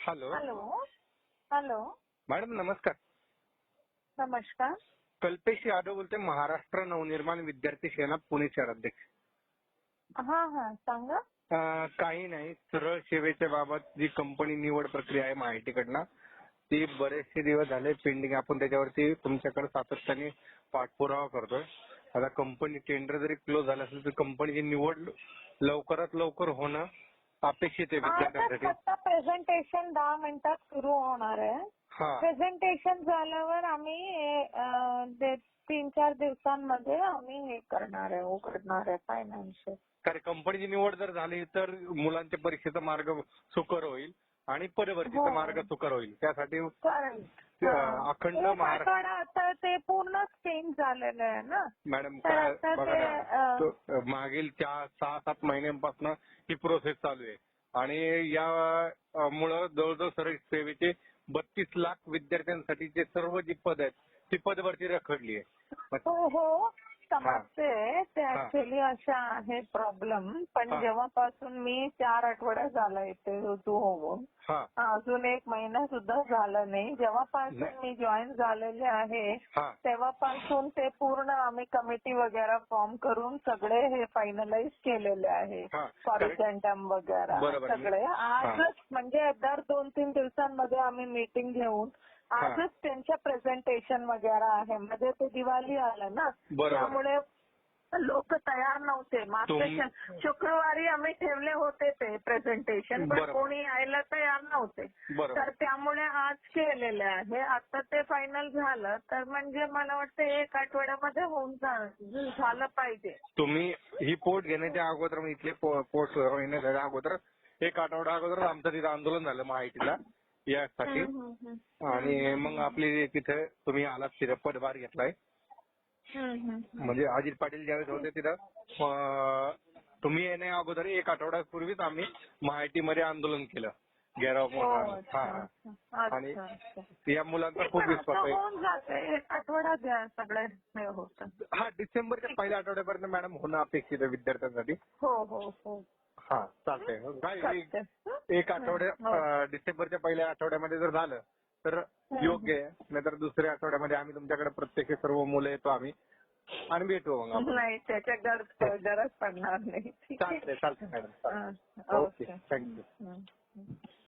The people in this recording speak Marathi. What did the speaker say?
हॅलो हॅलो हॅलो मॅडम नमस्कार नमस्कार कल्पेश यादव बोलते महाराष्ट्र नवनिर्माण विद्यार्थी सेना पुणे शहराध्यक्ष हा हा सांगा. अं, काही नाही. सरळ सेवेच्या बाबत जी कंपनी निवड प्रक्रिया आहे माहितीकडनं ती बरेचसे दिवस झाले पेंडिंग आपण त्याच्यावरती तुमच्याकडे सातत्याने पाठपुरावा करतोय. आता कंपनी टेंडर जरी क्लोज झालं असेल तर कंपनीची निवड लवकरात लवकर होणं अपेक्षित आहे विद्यार्थ्यांसाठी. फक्त प्रेझेंटेशन दहा मिनिटात सुरू होणार आहे. प्रेझेंटेशन झाल्यावर आम्ही तीन चार दिवसांमध्ये आम्ही हे करणार आहे उघडणार आहे फायनान्शियल कारण कंपनीची निवड जर झाली तर मुलांच्या परीक्षेचा मार्ग सुकर होईल आणि पदभरतीचा हो. मार्ग सुकर होईल. त्यासाठी अखंड एक महाराष्ट्र- आता ते पूर्ण चेंज झालेलं आहे ना. मॅडम तर आता ते, तो, मागील चार सहा सात महिन्यांपासून ही प्रोसेस चालू आहे. आणि या अं, मुळे जवळजवळ सर्व सेवेचे बत्तीस लाख विद्यार्थ्यांसाठीचे सर्व जी पद आहेत ती पदभरती रखडली आहे. हो हो. समजते ते. ऍक्च्युली अशा आहे प्रॉब्लेम पण. जेव्हापासून मी चार आठवड्या झाला इथे रुजू होऊन अजून एक महिना सुद्धा झाला नाही जेव्हापासून. मी जॉईन झालेले आहे तेव्हापासून ते पूर्ण आम्ही कमिटी वगैरे फॉर्म करून सगळे हे फायनलाइज केलेले आहे. कॉरिजेंटम वगैरे. सगळे आजच म्हणजे दर दोन तीन दिवसांमध्ये आम्ही मीटिंग घेऊन आजच त्यांच्या प्रेझेंटेशन वगैरे आहे. म्हणजे ते दिवाळी आलं ना. त्यामुळे लोक तयार नव्हते. मागच्या शुक्रवारी आम्ही ठेवले होते ते प्रेझेंटेशन पण. कोणी यायला तयार नव्हते. तर त्यामुळे आज केलेले आहे. आता ते फायनल झालं. तर म्हणजे मला वाटतं एक आठवड्यामध्ये होऊन झालं पाहिजे. तुम्ही ही पोट घेण्याच्या अगोदर इथले पोट येण्याच्या अगोदर एक आठवडा अगोदर आमचं तिथं आंदोलन झालं माहितीला. यासाठी. आणि मग आपली तिथे तुम्ही आलात तिथे पदभार घेतलाय. म्हणजे अजित पाटील ज्यावेळेस होते तिथं तुम्ही येण्या अगोदर एक आठवड्यापूर्वीच आम्ही महाआयटीमध्ये आंदोलन केलं. घेराव हो, मोठा. आणि. या मुलांचा खूप विश्वास आहे. आठवडा हे होतं. हा डिसेंबरच्या पहिल्या आठवड्यापर्यंत मॅडम होणं अपेक्षित आहे विद्यार्थ्यांसाठी. हो हो हो. हा चालतंय. काय. एक- आठवड्या हो. डिसेंबरच्या पहिल्या आठवड्यामध्ये जर झालं तर योग्य आहे. नाहीतर दुसऱ्या आठवड्यामध्ये आम्ही तुमच्याकडे प्रत्यक्ष सर्व मुलं येतो आम्ही आणि भेटू मग आपण. नाही त्याच्या गरज गरज पडणार नाही. ठीक आहे चालतंय चालतंय मॅडम हा, ओके. थँक्यू.